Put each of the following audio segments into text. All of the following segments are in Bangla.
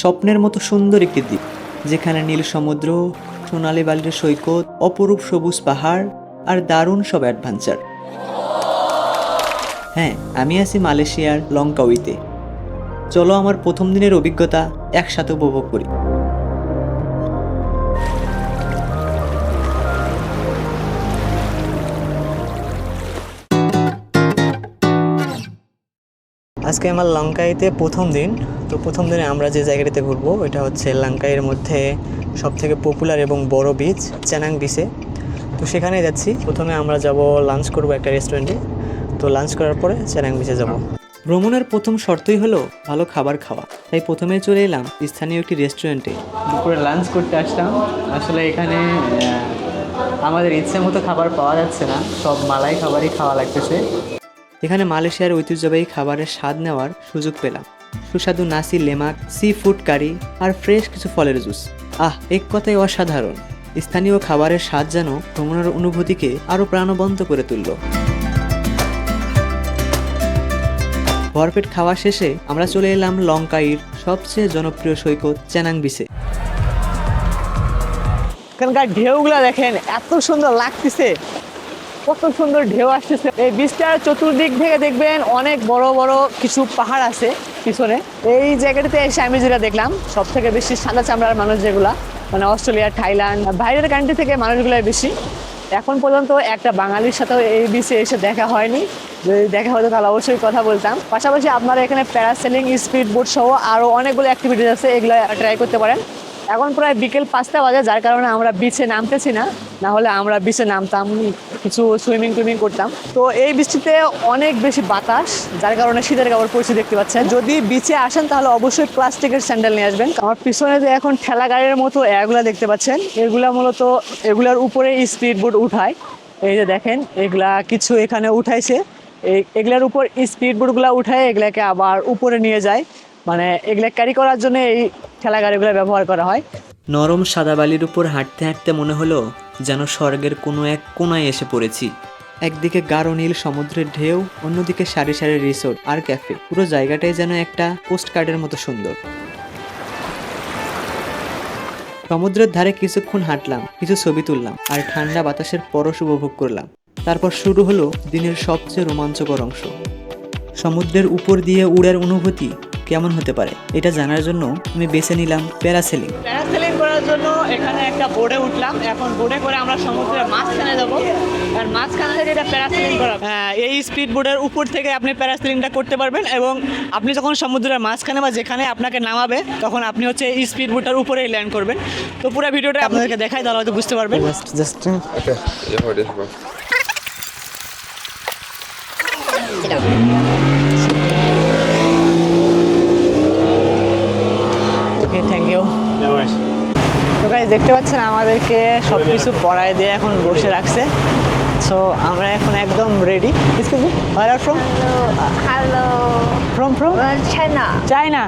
স্বপ্নের মতো সুন্দর একটি দ্বীপ, যেখানে নীল সমুদ্র, সোনালি বালির সৈকত, অপরূপ সবুজ পাহাড় আর দারুণ সব অ্যাডভেঞ্চার। হ্যাঁ আমি আছি মালয়েশিয়ার লঙ্কাউইতে চলো আমার প্রথম দিনের অভিজ্ঞতা একসাথে উপভোগ করি। আজকে আমার লঙ্কাইতে প্রথম দিন। তো প্রথম দিনে আমরা যে জায়গাটিতে ঘুরবো এটা হচ্ছে লঙ্কাইয়ের মধ্যে সব থেকে পপুলার এবং বড় বিচ চ্যানাং বিচে তো সেখানে যাচ্ছি। প্রথমে আমরা যাব লাঞ্চ করব একটা রেস্টুরেন্টে তো লাঞ্চ করার পরে চ্যানাং বিচে যাব। ভ্রমণের প্রথম শর্তই হলো ভালো খাবার খাওয়া। তাই প্রথমে চলে এলাম স্থানীয় একটি রেস্টুরেন্টে দুপুরে লাঞ্চ করতে আসলাম। আসলে এখানে আমাদের ইচ্ছে মতো খাবার পাওয়া যাচ্ছে না। সব মালাই খাবারই খাওয়া লাগতেছে। এখানে মালয়েশিয়ার ঐতিহ্যবাহী খাবারের স্বাদ নেওয়ার সুযোগ পেলাম। সুস্বাদু nasi lemak seafood curry আর ফ্রেশ কিছু ফলের জুস আহ, এক কথায় অসাধারণ। স্থানীয় খাবারের স্বাদ যেন ভ্রমণের অনুভূতিকে আরও প্রাণবন্ত করে তুলল। ভরপেট খাওয়া শেষে আমরা চলে এলাম লঙ্কাইয়ের সবচেয়ে জনপ্রিয় সৈকত চ্যানাং বিচে এখানকার ঢেউগুলা দেখেন, এত সুন্দর লাগতেছে। কত সুন্দর ঢেউ আসতেছে। এই বীজটার চতুর্দিক থেকে দেখবেন অনেক বড় বড় কিছু পাহাড় আছে পিছনে। এই জায়গাটাতে এসে আমি যেটা দেখলাম সব থেকে বেশি সাদা চামড়ার মানুষ যেগুলা মানে অস্ট্রেলিয়া, থাইল্যান্ড, বাইরের কান্ট্রি থেকে মানুষগুলোই বেশি। এখন পর্যন্ত একটা বাঙালির সাথেও এই বিচে এসে দেখা হয়নি। যদি দেখা হতো তাহলে অবশ্যই কথা বলতাম। পাশাপাশি আপনারা এখানে প্যারাসেলিং স্পিড বোট সহ আরও অনেকগুলো অ্যাক্টিভিটিস আছে, এগুলো ট্রাই করতে পারেন। এখন প্রায় বিকেল পাঁচটা বাজে, যার কারণে আমরা বিচে নামতেছি না। না হলে আমরা বিচে নামতাম, কিছু সুইমিং টুইমিং করতাম। তো এই বৃষ্টিতে অনেক বেশি বাতাস, যার কারণে শীতের কাপড় পরিচি দেখতে পাচ্ছেন। যদি বিচে আসেন তাহলে অবশ্যই প্লাস্টিকের স্যান্ডেল নিয়ে আসবেন। আমার পিছনে যে এখন ঠেলা গাড়ির মতো এগুলা দেখতে পাচ্ছেন, এগুলা মূলত এগুলার উপরে স্পিড বোট উঠায়। এই যে দেখেন, এগুলা কিছু এখানে উঠাইছে। এগুলার উপর স্পিড বোটগুলো উঠায়, এগুলাকে আবার উপরে নিয়ে যায়। মানে এগুলা ক্যারি করার জন্য এই ঠেলা গাড়িগুলো ব্যবহার করা হয়। নরম সাদা বালির উপর হাঁটতে হাঁটতে মনে হলো যেন স্বর্গের কোনো এক কোনায় এসে পড়েছি। একদিকে গাঢ় নীল সমুদ্রের ঢেউ, অন্যদিকে সারি সারি রিসোর্ট আর ক্যাফে। পুরো জায়গাটাই যেন একটা পোস্ট কার্ডের মতো সুন্দর। সমুদ্রের ধারে কিছুক্ষণ হাঁটলাম, কিছু ছবি তুললাম আর ঠান্ডা বাতাসের পরশ উপভোগ করলাম। তারপর শুরু হলো দিনের সবচেয়ে রোমাঞ্চকর অংশ। সমুদ্রের উপর দিয়ে উড়ার অনুভূতি কেমন হতে পারে এটা জানার জন্য আমি বেছে নিলাম প্যারাসেলিং প্যারাসেলিং করার জন্য এখানে একটা বোর্ডে উঠলাম এখন বোর্ডে করে আমরা সমুদ্রের মাঝখানে যাব আর মাঝখানে থেকে এটা প্যারাসেলিং করা হ্যাঁ এই স্পিড বোর্ডের উপর থেকে আপনি প্যারাসেলিংটা করতে পারবেন এবং আপনি যখন সমুদ্রের মাঝখানে বা যেখানে আপনাকে নামাবে তখন আপনি হচ্ছে এই স্পিড বোর্ডটার উপরেই ল্যান্ড করবেন তো পুরো ভিডিওটা আপনাদেরকে দেখাই তাহলে হয়তো বুঝতে পারবেন জাস্ট থ্যাংক ইউ তো গাইজ দেখতে পাচ্ছেন আমাদেরকে সব কিছু পড়ায় দিয়ে এখন বসে রাখছে। সো আমরা এখন একদম ready excuse me where are from Hello. From from China. China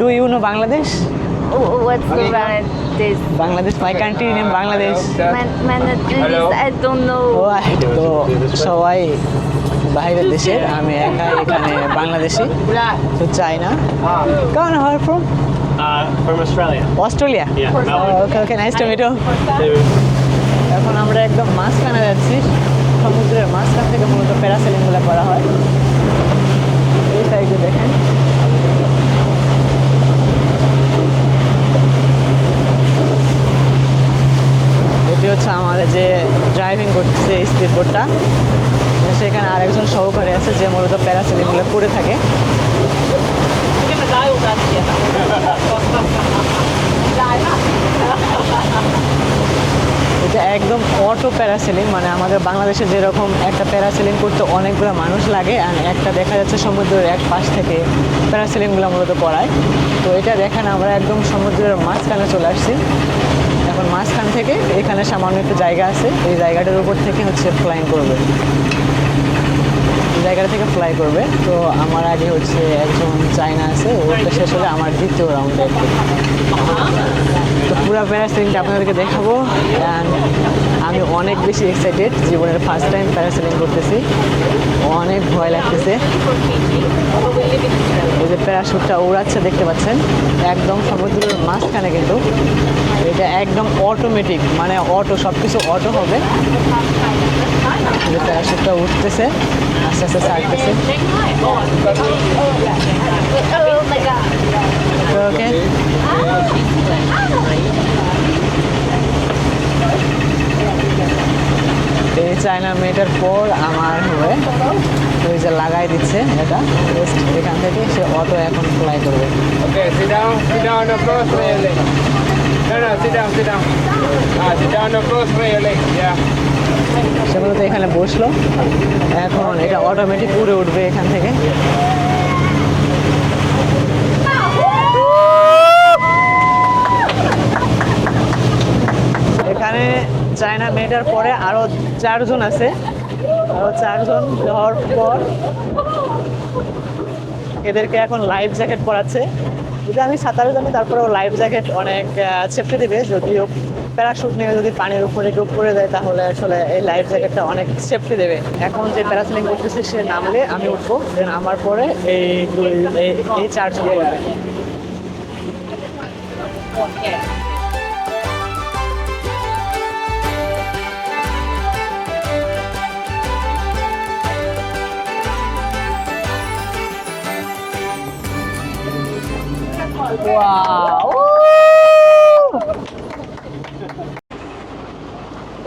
do you know Bangladesh Oh, what's the brand this? Bangladesh my country name Bangladesh Man, man, I don't know. সবাই বাইরের দেশের আমি একা এখানে বাংলাদেশি। তো চায়না কারণ হওয়ার from Uh, from Australia. Australia Yeah, Melbourne. Okay okay nice to meet এখন আমরা একদম মাঝখানে যাচ্ছি। সমুদ্রের মাঝখান থেকে মূলত প্যারাসেলিংগুলো করা হয়। এই সাইডে দেখেন। এটি হচ্ছে আমাদের যে ড্রাইভিং করতেছে স্পিড বোটটা সেখানে আরেকজন সহকারী আছে যে মূলত প্যারাসেলিংগুলো করে থাকে। এটা একদম অটো প্যারাসেলিং মানে আমাদের বাংলাদেশে যেরকম একটা প্যারাসেলিং করতে অনেকগুলো মানুষ লাগে আর একটা দেখা যাচ্ছে সমুদ্রের এক পাশ থেকে প্যারাসেলিংগুলো মূলত করায়। তো এটা দেখেন আমরা একদম সমুদ্রের মাঝখানে চলে আসছি। এখন মাঝখান থেকে এখানে সামান্য একটু জায়গা আছে, এই জায়গাটার উপর থেকে হচ্ছে ফ্লাইং করবে। জায়গাটা থেকে ফ্লাই করবে। তো আমার আগে হচ্ছে একজন চায়না আছে ওটা শেষ হলে আমার দ্বিতীয় রাউন্ডে পুরো প্যারাসেলিংটা আপনাদেরকে দেখাবো অ্যান্ড আমি অনেক বেশি এক্সাইটেড জীবনের ফার্স্ট টাইম প্যারাসেলিং করতেছি। অনেক ভয় লাগতেছে। এই যে প্যারাশুটটা উড়াচ্ছে, দেখতে পাচ্ছেন? একদম সমুদ্রের মাঝখানে কিন্তু। এটা একদম অটোমেটিক মানে অটো সব কিছু অটো হবে প্যারাশুটটা উঠতেছে, আস্তে আস্তে ছাড়তেছে। broke it. এই চায়না মেয়েটার পর আমার ওই যে লাগাই দিচ্ছে এটা। এখান থেকে সে অটো এখন ফ্লাই করবে। সে বলতো এখানে বসল। এখন এটা অটোমেটিক উড়ে উঠবে এখান থেকে। এখানে চায়না মেয়েটার পরে আরও চারজন আছে। আরও চারজন যাওয়ার পর এদেরকে এখন লাইফ জ্যাকেট পরাচ্ছে। যদি আমি সাঁতারে জানি, তারপরেও লাইফ জ্যাকেট অনেক সেফটি দেবে। যদিও প্যারাশুট নিয়ে যদি পানির উপরে ডুব করে দেয় তাহলে আসলে এই লাইফ জ্যাকেটটা অনেক সেফটি দেবে। এখন যে প্যারাসেলিং করতেছে, সে নামলে আমি উঠবো। দেন আমার পরে এই এই- এই চারজন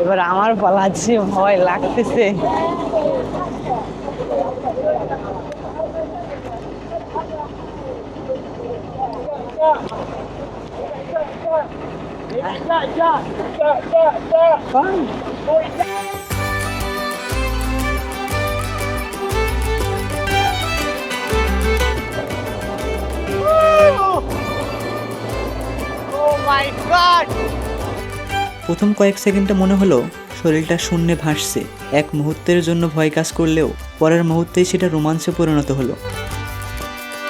এবার আমার পালাচ্ছি ভয় লাগতেছে Oh my god! প্রথম কয়েক সেকেন্ডে মনে হলো শরীরটা শূন্যে ভাসছে। এক মুহূর্তের জন্য ভয় কাজ করলেও পরের মুহূর্তেই সেটা রোমাঞ্চে পরিণত হলো।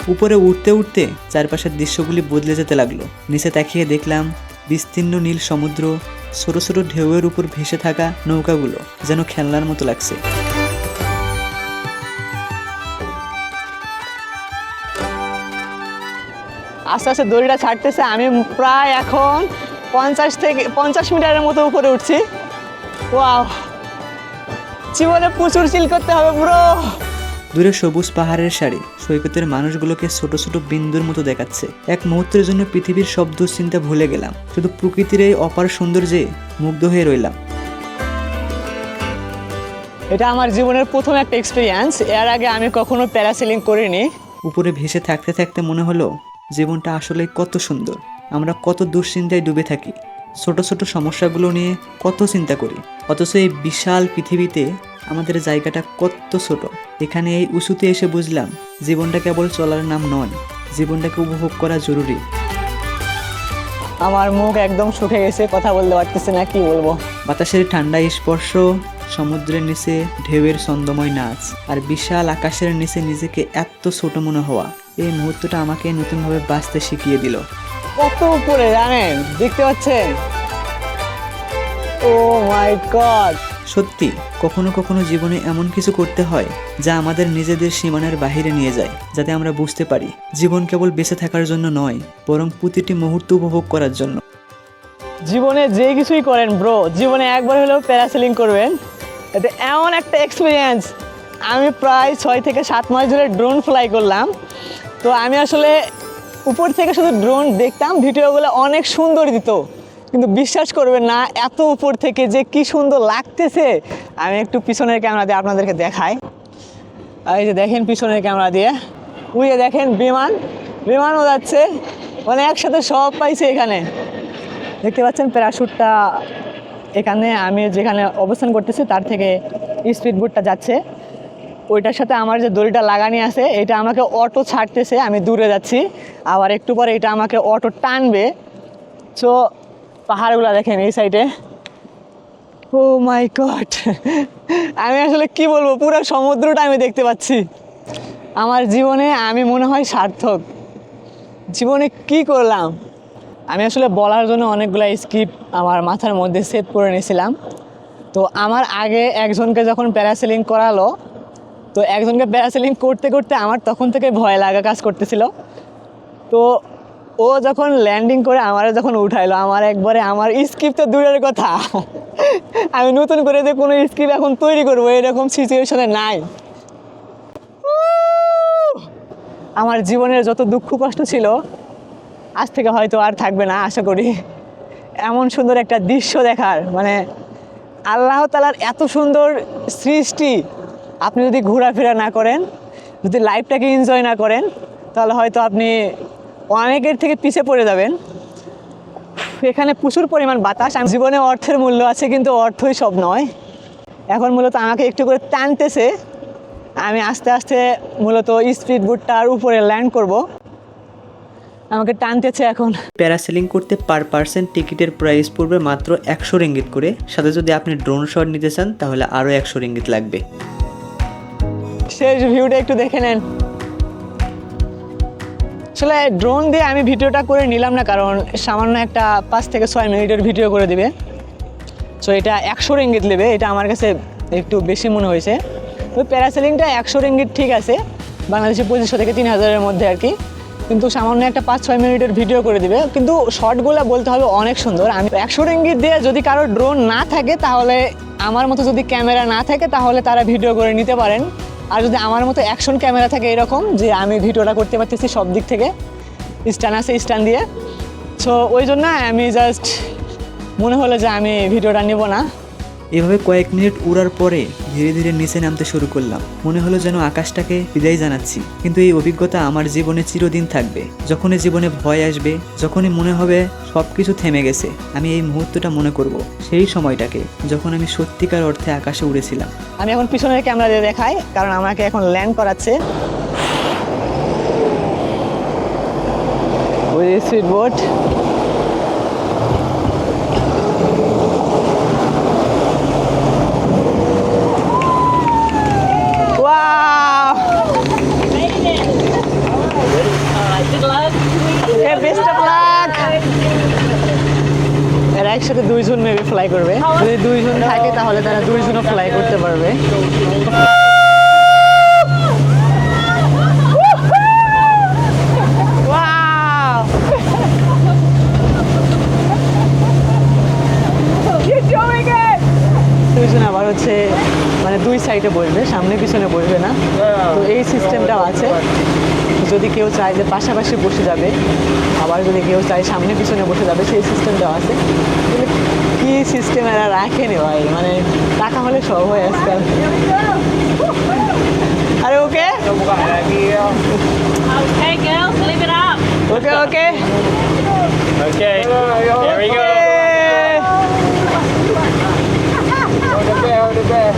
উপরে উঠতে উঠতে চারপাশের দৃশ্যগুলি বদলে যেতে লাগল। নিচে তাকিয়ে দেখলাম বিস্তীর্ণ নীল সমুদ্র, ছোট ছোট ঢেউয়ের উপর ভেসে থাকা নৌকাগুলো যেন খেলনার মতো লাগছে। আস্তে আস্তে দড়িটা ছাড়তেছে আমি প্রায় এখন পঞ্চাশ থেকে পঞ্চাশ মিটারের মতো উপরে উঠছি। ওয়াও। জীবনে প্রচুর চিল করতে হবে পুরো দূরে সবুজ পাহাড়ের সারি সৈকতের মানুষগুলোকে ছোট ছোট বিন্দুর মতো দেখাচ্ছে। এক মুহূর্তের জন্য পৃথিবীর সব দুশ্চিন্তা ভুলে গেলাম। শুধু প্রকৃতির এই অপার সৌন্দর্যে মুগ্ধ হয়ে রইলাম। এটা আমার জীবনের প্রথম একটা এক্সপিরিয়েন্স এর আগে আমি কখনো প্যারাসেলিং করিনি। উপরে ভেসে থাকতে থাকতে মনে হলো জীবনটা আসলে কত সুন্দর। আমরা কত দুশ্চিন্তায় ডুবে থাকি। ছোট ছোট সমস্যাগুলো নিয়ে কত চিন্তা করি। অথচ এই বিশাল পৃথিবীতে আমাদের জায়গাটা কত ছোট। এখানে এই উঁচুতে এসে বুঝলাম জীবনটা কেবল চলার নাম নয় জীবনটাকে উপভোগ করা জরুরি। আমার মুখ একদম শুকে গেছে কথা বলতে পারতেছি না কি বলব? বাতাসের ঠান্ডা স্পর্শ সমুদ্রের নিচে ঢেউয়ের ছন্দময় নাচ আর বিশাল আকাশের নিচে নিজেকে এত ছোট মনে হওয়া। এই মুহূর্তটা আমাকে নতুনভাবে বাঁচতে শিখিয়ে দিল। কত উপরে জানেন? দেখতে পাচ্ছেন? ও মাই গড সত্যি কখনো কখনো জীবনে এমন কিছু করতে হয় যা আমাদের নিজেদের সীমানার বাহিরে নিয়ে যায় যাতে আমরা বুঝতে পারি জীবন কেবল বেঁচে থাকার জন্য নয় বরং প্রতিটি মুহূর্ত উপভোগ করার জন্য। জীবনে যে কিছুই করেন ব্রো জীবনে একবার হলেও প্যারাসেলিং করবেন। এটা এমন একটা এক্সপিরিয়েন্স আমি প্রায় ছয় থেকে সাত মাস ধরে ড্রোন ফ্লাই করলাম। তো আমি আসলে উপর থেকে শুধু ড্রোন দেখতাম, ভিডিওগুলো অনেক সুন্দর দিত। কিন্তু বিশ্বাস করবেন না, এত উপর থেকে যে কি সুন্দর লাগতেছে। আমি একটু পিছনের ক্যামেরা দিয়ে আপনাদেরকে দেখাই। এই যে দেখেন পিছনের ক্যামেরা দিয়ে। উড়ে দেখেন বিমান। বিমানও যাচ্ছে। মানে একসাথে সব পাইছে এখানে। দেখতে পাচ্ছেন প্যারাশুটটা এখানে। আমি যেখানে অবস্থান করতেছি, তার থেকে স্পিড বোটটা যাচ্ছে। ওইটার সাথে আমার যে দড়িটা লাগানি আছে, এটা আমাকে অটো ছাড়তেছে, আমি দূরে যাচ্ছি। আবার একটু পরে এটা আমাকে অটো টানবে। সো পাহাড়গুলো দেখেন এই সাইডে ও মাই গড আমি আসলে কি বলব, পুরো সমুদ্রটা আমি দেখতে পাচ্ছি। আমার জীবনে আমি মনে হয় সার্থক। জীবনে কি করলাম? আমি আসলে বলার জন্য অনেকগুলো স্কিপ আমার মাথার মধ্যে সেট করে নিয়েছিলাম। তো আমার আগে একজনকে যখন প্যারাসেলিং করালো তো একজনকে প্যারাসেলিং করতে করতে আমার তখন থেকে ভয় লাগা কাজ করতেছিল। তো ও যখন ল্যান্ডিং করে আমার যখন উঠাইলো, আমার একবারে আমার স্কিপ তো দূরের কথা। আমি নতুন করে যে কোনো স্কিপ এখন তৈরি করব, এরকম সিচুয়েশনে নাই। আমার জীবনের যত দুঃখ কষ্ট ছিল, আজ থেকে হয়তো আর থাকবে না, আশা করি। এমন সুন্দর একটা দৃশ্য দেখার মানে আল্লাহ তালার এত সুন্দর সৃষ্টি আপনি যদি ঘোরাফেরা না করেন, যদি লাইফটাকে এনজয় না করেন, তাহলে হয়তো আপনি অনেকের থেকে পিছিয়ে পড়ে যাবেন। এখানে প্রচুর পরিমাণ বাতাস। জীবনে অর্থের মূল্য আছে, কিন্তু অর্থই সব নয়। এখন মূলত আমাকে একটু করে টানতেছে। আমি আস্তে আস্তে মূলত স্পিড বোটটার উপরে ল্যান্ড করব। আমাকে টানতেছে এখন। প্যারাসেলিং করতে পার পার্সেন্ট টিকিটের প্রাইস পড়বে মাত্র একশো রিঙ্গিত করে। সাথে যদি আপনি ড্রোন শট নিতে চান, তাহলে আরও একশো রিঙ্গিত লাগবে। শেষ ভিউটা একটু দেখে নেন। আসলে ড্রোন দিয়ে আমি ভিডিওটা করে নিলাম না, কারণ সামান্য একটা পাঁচ থেকে ছয় মিনিটের ভিডিও করে দিবে। সো এটা একশো রিঙ্গিত নেবে, এটা আমার কাছে একটু বেশি মনে হয়েছে। ওই প্যারাসেলিংটা একশো রিঙ্গিত ঠিক আছে, বাংলাদেশে পঁচিশশো থেকে তিন হাজারের মধ্যে আর কি। কিন্তু সামান্য একটা পাঁচ ছয় মিনিটের ভিডিও করে দিবে, কিন্তু শর্টগুলো বলতে হবে অনেক সুন্দর। আমি একশো রিঙ্গিত দিয়ে যদি কারও ড্রোন না থাকে, তাহলে আমার মতো যদি ক্যামেরা না থাকে, তাহলে তারা ভিডিও করে নিতে পারেন। আর যদি আমার মতো অ্যাকশন ক্যামেরা থাকে এরকম, যে আমি ভিডিওটা করতে পারতেছি সব দিক থেকে, স্ট্যান্ড আছে স্ট্যান্ড দিয়ে। সো ওই জন্য আমি জাস্ট মনে হলো যে আমি ভিডিওটা নেব না। এভাবে কয়েক মিনিট উড়ার পরে ধীরে ধীরে নিচে নামতে শুরু করলাম। মনে হলো যেন আকাশটাকে বিদায় জানাচ্ছি। কিন্তু এই অভিজ্ঞতা আমার জীবনে চিরদিন থাকবে। যখনই জীবনে ভয় আসবে যখনই মনে হবে সব কিছু থেমে গেছে আমি এই মুহূর্তটা মনে করব সেই সময়টাকে যখন আমি সত্যিকার অর্থে আকাশে উড়েছিলাম। আমি এখন পিছনের ক্যামেরা দিয়ে দেখাই কারণ আমাকে এখন ল্যান্ড করাচ্ছে। ওই স্পিড বোট একসাথে দুইজন মেবি ফ্লাই করবে। যদি দুইজন থাকে তাহলে তারা দুইজনও ফ্লাই করতে পারবে! দুইজন আবার হচ্ছে মানে দুই সাইডে বসবে সামনে পিছনে বসবে না। তো এই সিস্টেমটাও আছে। যদি কেউ চায় যে পাশাপাশি বসে যাবে আবার যদি কেউ চায় সামনে পিছনে বসে যাবে সেই সিস্টেমটাও আছে। কী সিস্টেম এরা রাখেনি ভাই? মানে টাকা হলে সব হয় আজকাল। আরে ওকে? Up. Okay okay Okay, here we go. Hold the bear, hold the bear.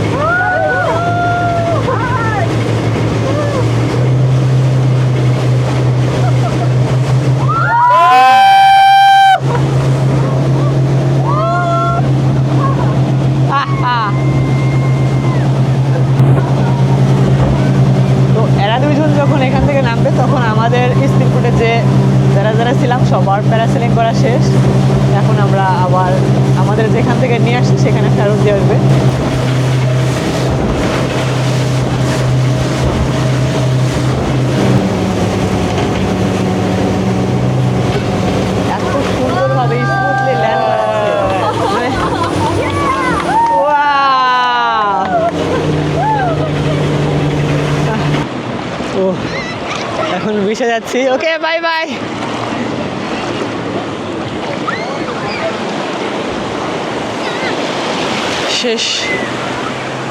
তো এরা দুইজন যখন এখান থেকে নামবে তখন আমাদের স্পিডবোটে যে যারা যারা ছিলাম সবার প্যারাসেলিং করা শেষ এখন আমরা আবার আমাদের নিয়ে আসছি সেখানে ফেরত দিয়ে আসবে। মানে এখন মিশে যাচ্ছি। ওকে বাই বাই শেষ।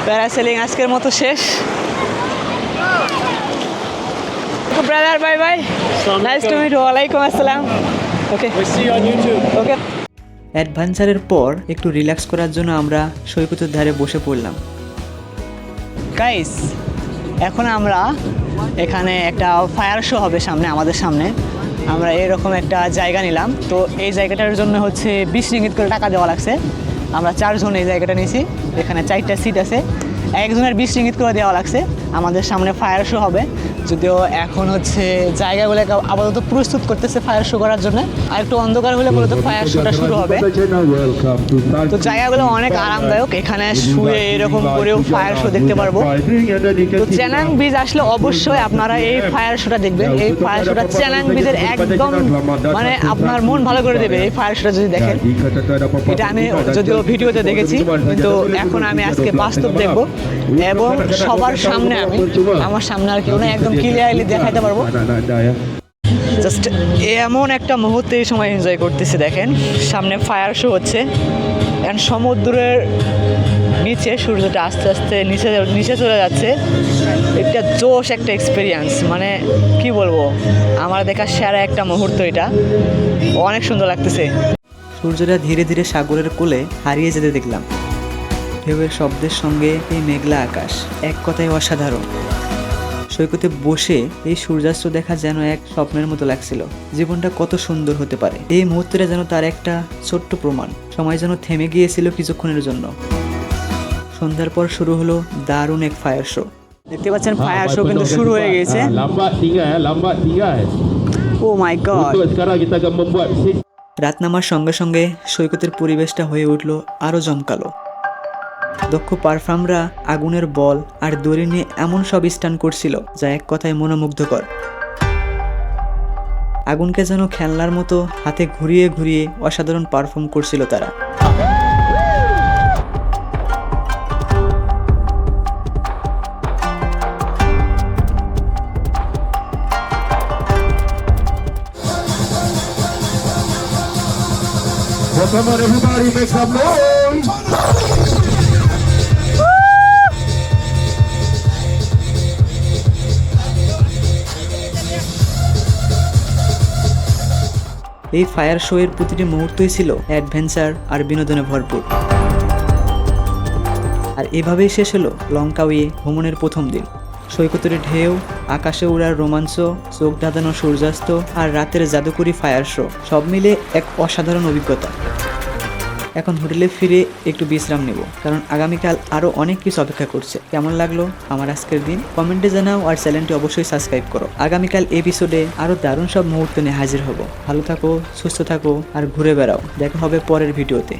প্যারাসেলিং আজকের মতো শেষ। Brother bye bye nice to meet ওয়ালাইকুম আসসালাম okay We'll see you on YouTube. ওকে অ্যাডভেঞ্চারের পর একটু রিল্যাক্স করার জন্য আমরা সৈকতের ধারে বসে পড়লাম। গাইস এখন আমরা এখানে একটা ফায়ার শো হবে সামনে আমাদের সামনে। আমরা এরকম একটা জায়গা নিলাম। তো এই জায়গাটার জন্য হচ্ছে বিশ রিঙ্গিত করে টাকা দেওয়া লাগছে। আমরা চারজন এই জায়গাটা নিয়েছি। এখানে চারটা সিট আছে। একজনের বিশ ইঙ্গিত করে দেওয়া লাগছে। আমাদের সামনে ফায়ার শো হবে। যদিও এখন হচ্ছে জায়গাগুলোকে আপাতত প্রস্তুত করতেছে ফায়ার শো করার জন্য। আর একটু অন্ধকার হলে মূলত ফায়ার শোটা শুরু হবে। তো জায়গাগুলো অনেক আরামদায়ক। এখানে শুয়ে এরকম করেও ফায়ার শো দেখতে পারব। তো চ্যানাং ব্রিজ আসলে অবশ্যই আপনারা এই ফায়ার শোটা দেখবেন। এই ফায়ার শোটা চ্যানাং ব্রিজের একদম মানে আপনার মন ভালো করে দেবে এই ফায়ার শোটা যদি দেখেন। এটা আমি যদিও ভিডিওতে দেখেছি। কিন্তু এখন আমি আজকে বাস্তব দেখব। এবং সবার সামনে আমি। আমার সামনে আর কেউ না একদম ক্লিয়ারলি দেখাইতে পারব। জাস্ট এমন একটা মুহূর্তে সময় এনজয় করতেছি, দেখেন। সামনে ফায়ার শো হচ্ছে। অ্যান্ড সমুদ্রের নিচে সূর্যটা আস্তে আস্তে নিচে নিচে চলে যাচ্ছে। একটা জোশ একটা এক্সপিরিয়েন্স মানে কি বলব? আমার দেখা সেরা একটা মুহূর্ত এটা। অনেক সুন্দর লাগতেছে। সূর্যটা ধীরে ধীরে সাগরের কোলে হারিয়ে যেতে দেখলাম। ঢেউয়ের শব্দের সঙ্গে এই মেঘলা আকাশ এক কথায় অসাধারণ। সৈকতে বসে এই সূর্যাস্ত দেখা যেন এক স্বপ্নের মতো লাগছিল। জীবনটা কত সুন্দর হতে পারে। এই মুহূর্তটা যেন তার একটা ছোট্ট প্রমাণ। সময় যেন থেমে গিয়েছিল কিছুক্ষণের জন্য। সন্ধ্যার পর শুরু হলো দারুণ এক ফায়ার শো দেখতে পাচ্ছেন ফায়ার শো কিন্তু শুরু হয়ে গেছে. ও মাই গড রাত নামার সঙ্গে সঙ্গে সৈকতের পরিবেশটা হয়ে উঠল আরও জমকালো। দক্ষ পারফার্মরা আগুনের বল আর দড়ি নিয়ে এমন সব স্টান করছিল যা এক কথায় মনোমুগ্ধকর আগুনকে যেন খেলনার মতো হাতে ঘুরিয়ে ঘুরিয়ে অসাধারণ পারফর্ম করছিল তারা Come on everybody make some noise. এই ফায়ার শো এর প্রতিটি মুহূর্তই ছিল অ্যাডভেঞ্চার আর বিনোদনে ভরপুর। আর এভাবেই শেষ হলো লঙ্কাউয়ে ভ্রমণের প্রথম দিন। সৈকতের ঢেউ, আকাশে উড়ার রোমাঞ্চ, চোখ ধাঁধানো সূর্যাস্ত আর রাতের জাদুকরি ফায়ার শো, সব মিলে এক অসাধারণ অভিজ্ঞতা। এখন হোটেলে ফিরে একটু বিশ্রাম নেব, কারণ আগামীকাল আরও অনেক কিছু অপেক্ষা করছে। কেমন লাগল আমার আজকের দিন? কমেন্টে জানাও আর চ্যানেলটি অবশ্যই সাবস্ক্রাইব করো। আগামীকাল এপিসোডে আরও দারুণ সব মুহূর্ত নিয়ে হাজির হব। ভালো থাকো, সুস্থ থাকো আর ঘুরে বেড়াও। দেখা হবে পরের ভিডিওতে।